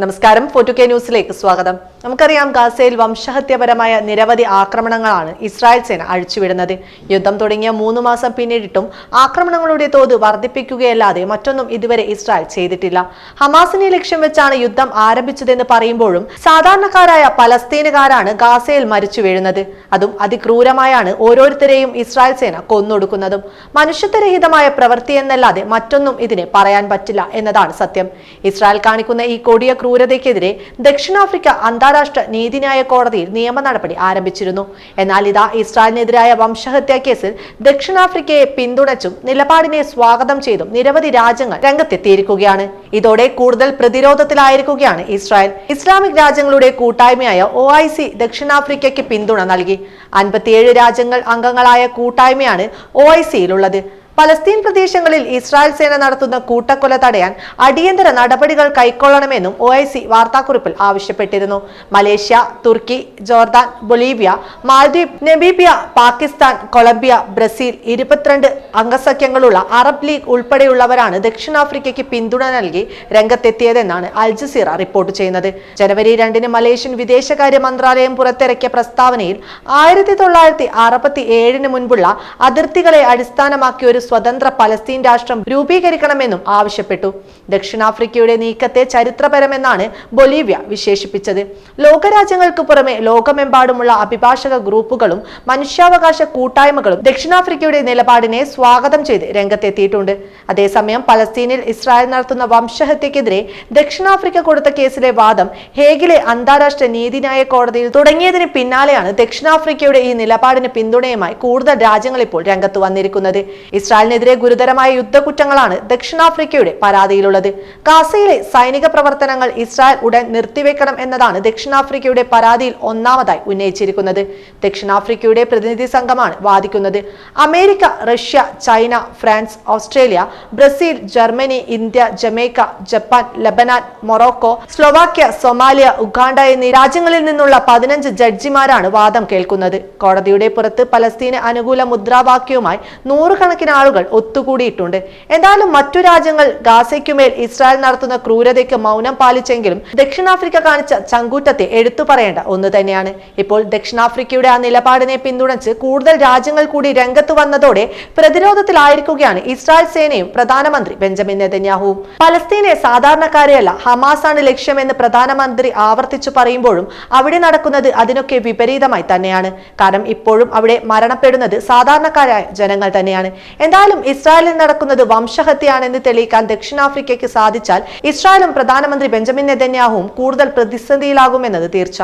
നമസ്കാരം. ഫോർട്ടു കെ ന്യൂസിലേക്ക് സ്വാഗതം. നമുക്കറിയാം ഗാസയിൽ വംശഹത്യപരമായ നിരവധി ആക്രമണങ്ങളാണ് ഇസ്രായേൽ സേന അഴിച്ചുവിടുന്നത്. യുദ്ധം തുടങ്ങിയ മൂന്ന് മാസം പിന്നിട്ടിട്ടും ആക്രമണങ്ങളുടെ തോത് വർദ്ധിപ്പിക്കുകയല്ലാതെ മറ്റൊന്നും ഇതുവരെ ഇസ്രായേൽ ചെയ്തിട്ടില്ല. ഹമാസിനെ ലക്ഷ്യം വെച്ചാണ് യുദ്ധം ആരംഭിച്ചതെന്ന് പറയുമ്പോഴും സാധാരണക്കാരായ പലസ്തീനുകാരാണ് ഗാസയിൽ മരിച്ചു വീഴുന്നത് അതും അതിക്രൂരമായാണ് ഓരോരുത്തരെയും ഇസ്രായേൽ സേന കൊന്നൊടുക്കുന്നതും. മനുഷ്യത്വരഹിതമായ പ്രവൃത്തി എന്നല്ലാതെ മറ്റൊന്നും ഇതിനെ പറയാൻ പറ്റില്ല എന്നതാണ് സത്യം. ഇസ്രായേൽ കാണിക്കുന്ന ഈ കൊടിയ ക്രൂരതയ്ക്കെതിരെ ദക്ഷിണാഫ്രിക്ക അന്താരാഷ്ട്ര നീതിന്യായ കോടതിയിൽ നിയമ നടപടി ആരംഭിച്ചിരുന്നു. എന്നാൽ ഇതാ ഇസ്രായേലിനെതിരായ വംശഹത്യാ കേസിൽ ദക്ഷിണാഫ്രിക്കയെ പിന്തുണച്ചും നിലപാടിനെ സ്വാഗതം ചെയ്തും നിരവധി രാജ്യങ്ങൾ രംഗത്തെത്തിയിരിക്കുകയാണ്. ഇതോടെ കൂടുതൽ പ്രതിരോധത്തിലായിരിക്കുകയാണ് ഇസ്രായേൽ. ഇസ്ലാമിക് രാജ്യങ്ങളുടെ കൂട്ടായ്മയായ ഒ ഐ സി ദക്ഷിണാഫ്രിക്കയ്ക്ക് പിന്തുണ നൽകി. അൻപത്തിയേഴ് രാജ്യങ്ങൾ അംഗങ്ങളായ കൂട്ടായ്മയാണ് ഒ ഐ സിയിലുള്ളത് പലസ്തീൻ പ്രദേശങ്ങളിൽ ഇസ്രായേൽ സേന നടത്തുന്ന കൂട്ടക്കൊല തടയാൻ അടിയന്തര നടപടികൾ കൈക്കൊള്ളണമെന്നും ഒ ഐ സി വാർത്താക്കുറിപ്പിൽ ആവശ്യപ്പെട്ടിരുന്നു. മലേഷ്യ തുർക്കി Jordan Bolivia Maldives Namibia Pakistan Colombia Brazil ഇരുപത്തിരണ്ട് അംഗസഖ്യങ്ങളുള്ള അറബ് ലീഗ് ഉൾപ്പെടെയുള്ളവരാണ് ദക്ഷിണാഫ്രിക്കയ്ക്ക് പിന്തുണ നൽകി രംഗത്തെത്തിയതെന്നാണ് അൽ ജസീറ റിപ്പോർട്ട് ചെയ്യുന്നത്. ജനുവരി രണ്ടിന് മലേഷ്യൻ വിദേശകാര്യ മന്ത്രാലയം പുറത്തിറക്കിയ പ്രസ്താവനയിൽ ആയിരത്തി തൊള്ളായിരത്തി അറുപത്തി ഏഴിന് മുൻപുള്ള അതിർത്തികളെ അടിസ്ഥാനമാക്കി ഒരു സ്വതന്ത്ര പലസ്തീൻ രാഷ്ട്രം രൂപീകരിക്കണമെന്നും ആവശ്യപ്പെട്ടു. ദക്ഷിണാഫ്രിക്കയുടെ നീക്കത്തെ ചരിത്രപരമെന്നാണ് ബൊലീവിയ വിശേഷിപ്പിച്ചത്. ലോകരാജ്യങ്ങൾക്ക് പുറമെ ലോകമെമ്പാടുമുള്ള അഭിഭാഷക ഗ്രൂപ്പുകളും മനുഷ്യാവകാശ കൂട്ടായ്മകളും ദക്ഷിണാഫ്രിക്കയുടെ നിലപാടിനെ സ്വാഗതം ചെയ്ത് രംഗത്തെത്തിയിട്ടുണ്ട്. അതേസമയം പലസ്തീനിൽ ഇസ്രായേൽ നടത്തുന്ന വംശഹത്യക്കെതിരെ ദക്ഷിണാഫ്രിക്ക കൊടുത്ത കേസിലെ വാദം ഹേഗിലെ അന്താരാഷ്ട്ര നീതിന്യായ കോടതിയിൽ തുടങ്ങിയതിന് പിന്നാലെയാണ് ദക്ഷിണാഫ്രിക്കയുടെ ഈ നിലപാടിന് പിന്തുണയുമായി കൂടുതൽ രാജ്യങ്ങൾ ഇപ്പോൾ രംഗത്ത് വന്നിരിക്കുന്നത്. ഇസ്രായേലിനെതിരെ ഗുരുതരമായ യുദ്ധക്കുറ്റങ്ങളാണ് ദക്ഷിണാഫ്രിക്കയുടെ പരാതിയിലുള്ളത്. ഗാസയിലെ സൈനിക പ്രവർത്തനങ്ങൾ ഇസ്രായേൽ ഉടൻ നിർത്തിവെക്കണം എന്നതാണ് ദക്ഷിണാഫ്രിക്കയുടെ പരാതിയിൽ ഒന്നാമതായി ഉന്നയിച്ചിരിക്കുന്നത്. ദക്ഷിണാഫ്രിക്കയുടെ പ്രതിനിധി സംഘമാണ് വാദിക്കുന്നത്. America Russia China France Australia Brazil Germany India Jamaica Japan Lebanon Morocco Slovakia Somalia Uganda എന്നീ രാജ്യങ്ങളിൽ നിന്നുള്ള പതിനഞ്ച് ജഡ്ജിമാരാണ് വാദം കേൾക്കുന്നത്. കോടതിയുടെ പുറത്ത് പലസ്തീന് അനുകൂല മുദ്രാവാക്യവുമായി നൂറുകണക്കിന് ആളുകൾ ഒത്തുകൂടിയിട്ടുണ്ട്. എന്തായാലും മറ്റു രാജ്യങ്ങൾ ഗാസയ്ക്കുമേൽ ഇസ്രായേൽ നടത്തുന്ന ക്രൂരതയ്ക്ക് മൗനം പാലിച്ചെങ്കിലും ദക്ഷിണാഫ്രിക്ക കാണിച്ച ചങ്കൂറ്റത്തെ എടുത്തു പറയേണ്ട ഒന്ന് തന്നെയാണ്. ഇപ്പോൾ ദക്ഷിണാഫ്രിക്കയുടെ ആ നിലപാടിനെ പിന്തുണച്ച് കൂടുതൽ രാജ്യങ്ങൾ കൂടി രംഗത്ത് വന്നതോടെ പ്രതിരോധത്തിലായിരിക്കുകയാണ് ഇസ്രായേൽ സേനയും പ്രധാനമന്ത്രി ബെഞ്ചമിൻ നെതന്യാഹുവും. പലസ്തീനെ സാധാരണക്കാരെയല്ല ഹമാസാണ് ലക്ഷ്യമെന്ന് പ്രധാനമന്ത്രി ആവർത്തിച്ചു പറയുമ്പോഴും അവിടെ നടക്കുന്നത് അതിനൊക്കെ വിപരീതമായി തന്നെയാണ്. കാരണം ഇപ്പോഴും അവിടെ മരണപ്പെടുന്നത് സാധാരണക്കാരായ ജനങ്ങൾ തന്നെയാണ്. എന്തായാലും ഇസ്രായേലിൽ നടക്കുന്നത് വംശഹത്യയാണെന്ന് തെളിയിക്കാൻ ദക്ഷിണാഫ്രിക്കയ്ക്ക് സാധിച്ചാൽ ഇസ്രായേലും പ്രധാനമന്ത്രി ബെഞ്ചമിൻ നെതന്യാഹുവും കൂടുതൽ പ്രതിസന്ധിയിലാകുമെന്നത് തീർച്ച.